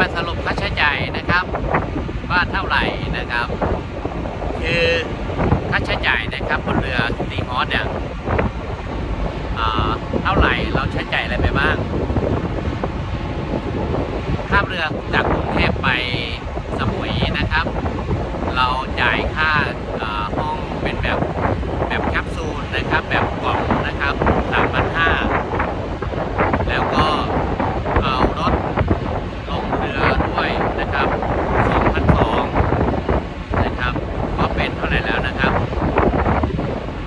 มาสรุปค่าใช้จ่ายนะครับ ว่าเท่าไหร่นะครับ คือค่าใช้จ่ายนะครับบนเรือซีฮอสเนี่ยเท่าไหร่เราใช้จ่ายอะไรไปบ้างข้ามเรือจากกรุงเทพไปสมุยนะครับ เราจ่ายค่าอ่าห้องเป็นแบบแบบแคปซูลนะครับ แบบกล่องนะครับ3,500แล้วก็เอารถลงเรือด้วยนะครับ2,200นะครับก็เป็นเท่าไหร่แล้วนะครับ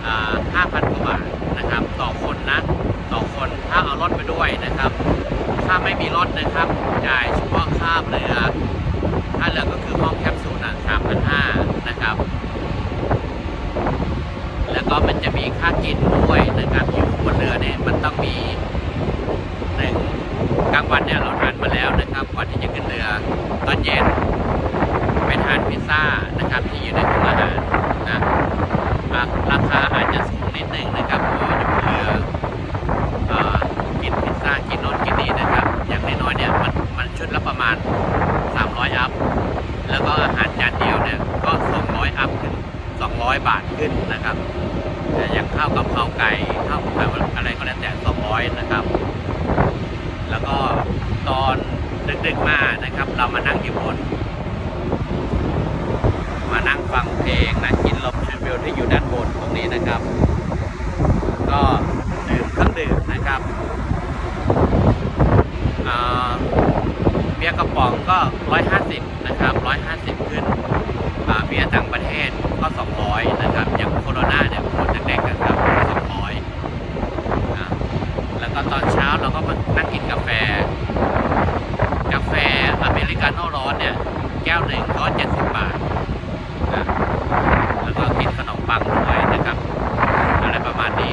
อ่า5,000กว่าบาทนะครับ ต่อคนนะ ต่อคนถ้าเอารถไปด้วยนะครับ ถ้า ไม่มีรถนะครับ จ่ายเฉพาะค่าเรือค่าเรือก็คือห้องแคปซูลอะ3,500นะครับ แล้วก็มันจะมีค่ากินด้วยนะครับอยู่บนเรือเนี่ยมันต้องมีหนึ่งกลางวันเนี่ยเราทานมาแล้วนะครับก่อนที่จะขึ้นเรือตอนเย็นไปทานพิซซ่านะครับที่อยู่ในโรงอาหารนะอะราคาอาจจะสูงนิดนึงนะครับเพราะว่าอยู่บนเรืออ่ากินพิซซ่ากินโน่นกินนี่นะครับ อย่างน้อยๆเนี่ยมันมันชุดละประมาณ 300 อัพ แล้วก็อาหารจานเดียวเนี่ยก็ 200 อัพขึ้น 200 บาทขึ้นนะครับแต่อย่างข้าวกับข้าวไก่ข้าวไก่อะไรก็แล้วแต่200 นะครับ แล้วก็ตอนดึกๆมานะครับ เรามานั่งอยู่บนมานั่งฟังเพลงนะกินลมชมวิวที่อยู่ด้านบนตรงนี้นะครับ ก็ดื่มเครื่องดื่มนะครับเบียร์กระป๋องก็ 150 นะครับ 150 ขึ้นอ่าเบียร์ต่างประเทศก็ 200 นะครับ อย่างโคโรนาเนี่ยขวดเล็กๆนะครับ 200นะ แล้วก็ตอนเช้าเราก็มานั่งกินกาแฟ กาแฟอเมริกาโน่ร้อนเนี่ยแก้วหนึ่งก็70บบาทนะแล้วก็กินขนมปังด้วยนะครับ อะไรประมาณนี้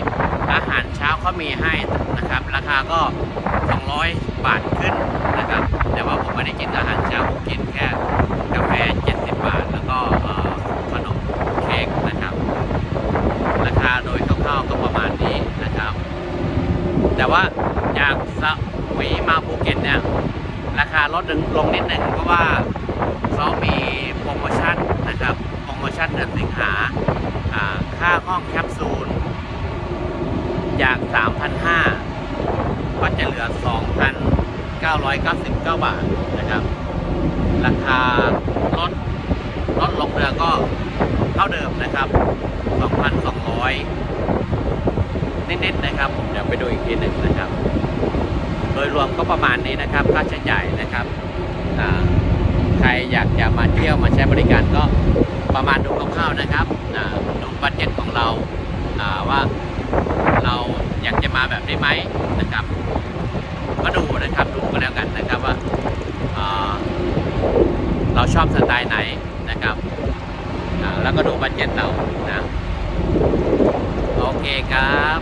อาหารเช้าเขามีให้นะครับ ราคาก็200บาทขึ้นนะครับ แต่ว่าผมไม่ได้กินอาหารเช้าผมกินแค่กาแฟ70บาท แล้วก็เอ่อขนมเค้กนะครับ ราคาโดยคร่าวๆก็ประมาณนี้นะครับ แต่ว่าจากสมุยมาภูเก็ตเนี่ยราคาลดลงนิดหนึ่งเพราะว่าเขามีโปรโมชั่นนะครับโปรโมชั่นเดือนสิงหาอ่าค่าห้องแคปซูล จาก 3,500 ก็จะเหลือ 2,999 บาทนะครับ ราคารถรถลงเรือก็เท่าเดิมนะครับ 2,200 นิดๆนะครับ ผมเดี๋ยวไปดูอีกทีหนึ่งนะครับ โดยรวมก็ประมาณนี้นะครับ ค่าใช้จ่ายนะครับใครอยากจะมาเที่ยวมาใช้บริการก็ประมาณดูคร่าวๆนะครับดูบัตเจ็ตของเราว่าเราอยากจะมาแบบนี้ไหมนะครับ ก็ดูนะครับดูก็แล้วกันนะครับว่าเราชอบสไตล์ไหนนะครับแล้วก็ดูบัตเจ็ตเรานะโอเคครับ